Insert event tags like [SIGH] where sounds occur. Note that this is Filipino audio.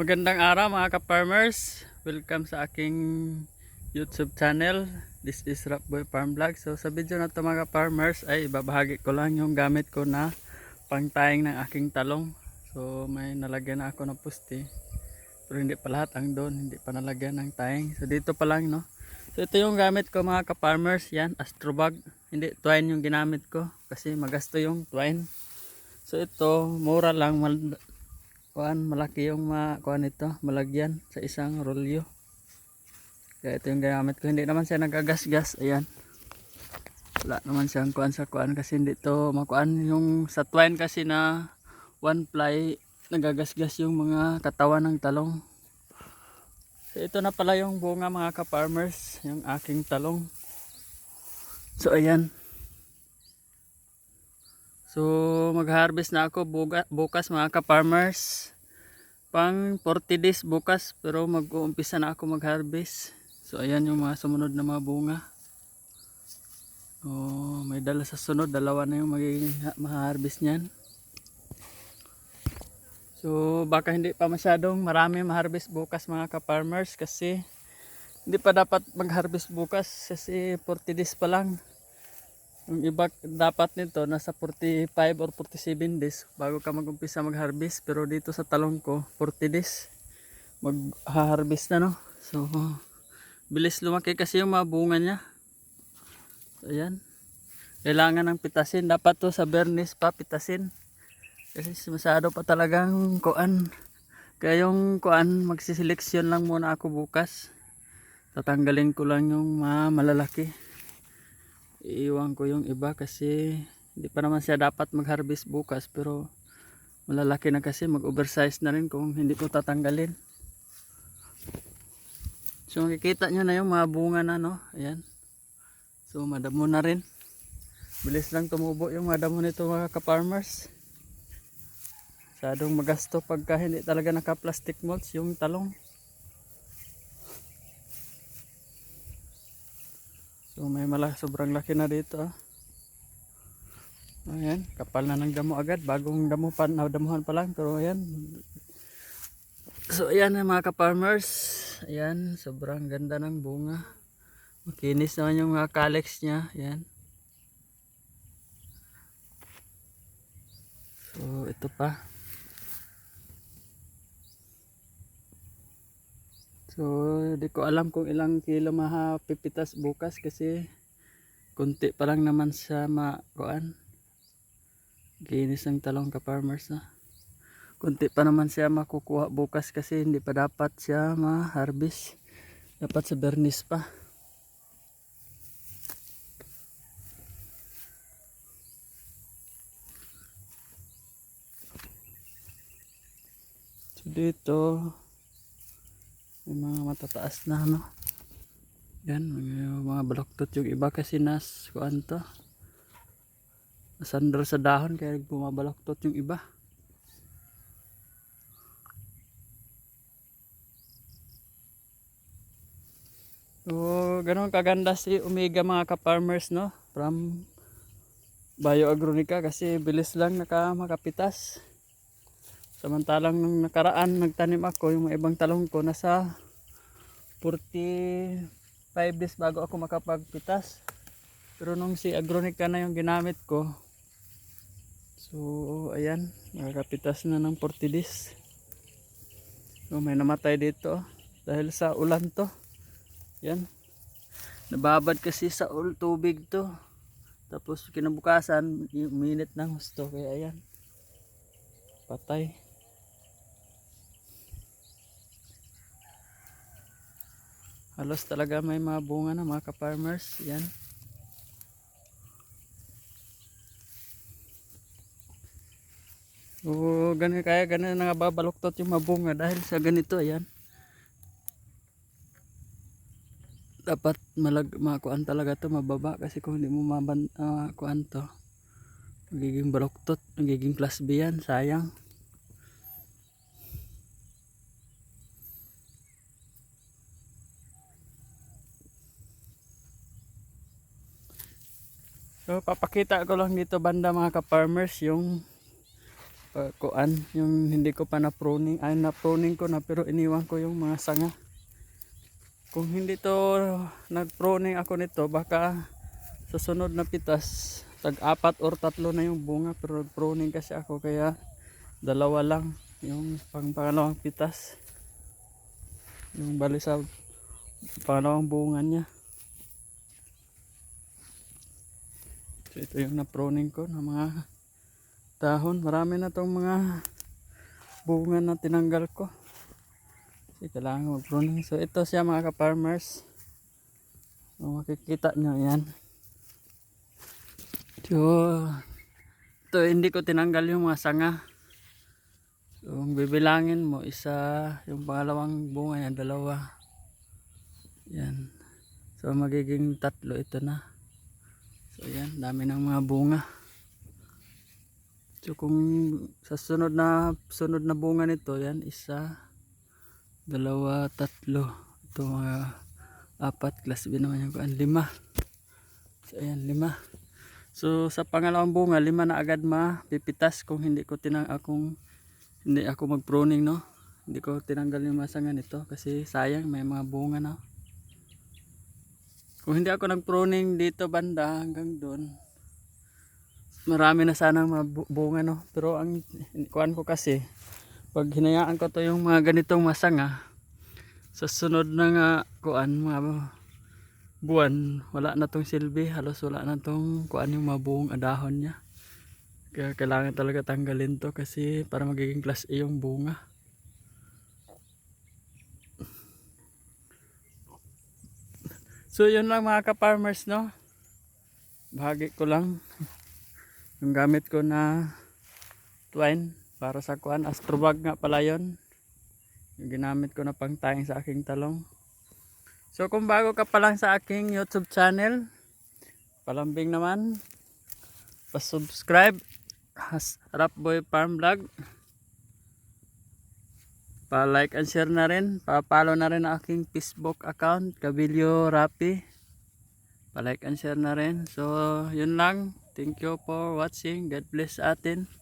Magandang araw mga ka-farmers. Welcome sa aking YouTube channel. This is Rapboy Farm Vlog. So sa video na to mga ka-farmers ay babahagi ko lang yung gamit ko na pangtayang ng aking talong. So may nalagyan na ako ng pusti. Pero hindi pa lahat ang doon. Hindi pa nalagyan ng tayang. So dito pa lang no. So ito yung gamit ko mga ka-farmers. Yan, astrobag. Hindi, twine yung ginamit ko. Kasi magasto yung twine. So ito, mura lang. Kuan malaki yung ma kuan ito malagyan sa isang rolyo. Kaya ito yung gamit ko. Hindi naman siya nagagasgas ayan. Wala naman siyang kuan sa kuan kasi hindi to makuan. Yung sa twine kasi na one ply nagagasgas yung mga katawan ng talong. So ito na pala yung bunga mga ka-farmers yung aking talong. So ayan So mag-harvest na ako buga, bukas mga ka-farmers. Pang 40 days bukas pero mag-uumpisa na ako mag-harvest. So ayan yung mga sumunod na mga bunga. Oh, may dala sa sunod, dalawa na yung magiging ha- ma-harvest niyan. So baka hindi pa masyadong marami ma-harvest bukas mga ka-farmers kasi hindi pa dapat mag-harvest bukas kasi 40 days pa lang. Yung iba dapat nito nasa 45 or 47 days bago ka mag-umpisa mag-harvest. Pero dito sa talong ko, 40 days mag-harvest na no. So, bilis lumaki kasi yung mga bunga niya. So, ayan. Kailangan ng pitasin. Dapat to sa bernis pa pitasin. Kasi masyado pa talagang kuan. Kaya yung kuan, magsiseleksyon lang muna ako bukas. Tatanggalin ko lang yung mga malalaki iiwan ko yung iba kasi hindi pa naman siya dapat mag-harvest bukas pero malalaki na kasi mag-oversize na rin kung hindi ko tatanggalin. So makikita nyo na yung mga bunga na no? Ayan. So madamo na rin. Bilis lang tumubo yung madamo nito mga ka-farmers. Sadong magasto pagka hindi talaga naka-plastic mulch yung talong So may mala sobrang laki na dito. ah. Ayan, kapal na ng damo agad. Bagong damo pa, damuhan pa lang. Pero ayan. So ayan eh, mga ka-farmers. Ayan, sobrang ganda ng bunga. Makinis naman yung mga calyx niya. Ayan. So ito pa. So, di ko alam kung ilang kilo mahapipitas bukas kasi kunti pa lang naman sa makuan. Ginis ng talong ka farmers na. Kunti pa naman siya makukuha bukas kasi hindi pa dapat siya ma-harvest. Dapat sa bernis pa. So dito may mga matataas na ano. Yan mga, mga baloktot yung iba kasi nas kuan to. Nasandal sa dahon kaya bumabaloktot yung iba. So ganun kaganda si Omega mga ka-farmers no? From Bioagronica kasi bilis lang naka makapitas Samantalang nung nakaraan nagtanim ako yung mga ibang talong ko nasa 45 days bago ako makapagpitas. Pero nung si Agronica na yung ginamit ko. So ayan, nakakapitas na ng 40 days. So may namatay dito dahil sa ulan to. Yan. Nababad kasi sa tubig to. Tapos kinabukasan, minute ng gusto kaya ayan. Patay. Halos talaga may mga bunga na mga ka-farmers. Yan. Oo, ganun kaya ganun na babaluktot yung mabunga dahil sa ganito ayan. Dapat malag makuan talaga to mababa kasi kung hindi mo maban uh, kuan to magiging baluktot, magiging class B yan, sayang. So papakita ko lang dito banda mga ka-farmers yung uh, kuan yung hindi ko pa na pruning ay na pruning ko na pero iniwan ko yung mga sanga. Kung hindi to nag pruning ako nito baka sa sunod na pitas tag apat or tatlo na yung bunga pero pruning kasi ako kaya dalawa lang yung pang pangalawang pitas. Yung bali pangalawang bunga niya so ito yung na pruning ko na mga dahon. Marami na tong mga bunga na tinanggal ko. Kasi kailangan mag pruning so ito siya mga ka-farmers. So, makikita nyo yan so ito hindi ko tinanggal yung mga sanga. So kung bibilangin mo isa yung pangalawang bunga yan dalawa. Yan so magiging tatlo ito na so yan dami ng mga bunga So kung sa sunod na sunod na bunga nito, yan isa, dalawa, tatlo. Ito mga apat, class B naman yung kuan, lima. So ayan, lima. So sa pangalawang bunga, lima na agad mapipitas kung hindi ko tinang akong hindi ako mag-pruning no. Hindi ko tinanggal yung masangan nito kasi sayang may mga bunga na. Kung hindi ako nag-pruning dito banda hanggang doon, marami na sana mga bu- bunga no? Pero ang kuan ko kasi pag hinayaan ko to yung mga ganitong masanga sa sunod na nga kuan mga buwan wala na tong silbi. Halos wala na tong kuan yung mga buong adahon niya. Kaya kailangan talaga tanggalin to kasi para magiging class A yung bunga so yun lang mga ka-farmers no? Bahagi ko lang. [LAUGHS] Yung gamit ko na twine para sa kuan astrobag nga pala yun. Yung ginamit ko na pangtayang sa aking talong. So kung bago ka pa lang sa aking youtube channel palambing naman. Pa-subscribe has Rapboy Farm Vlog pa-like and share na rin pa-follow na rin ang aking Facebook account Kabilyo Rapi pa-like and share na rin so yun lang Thank you for watching. God bless atin.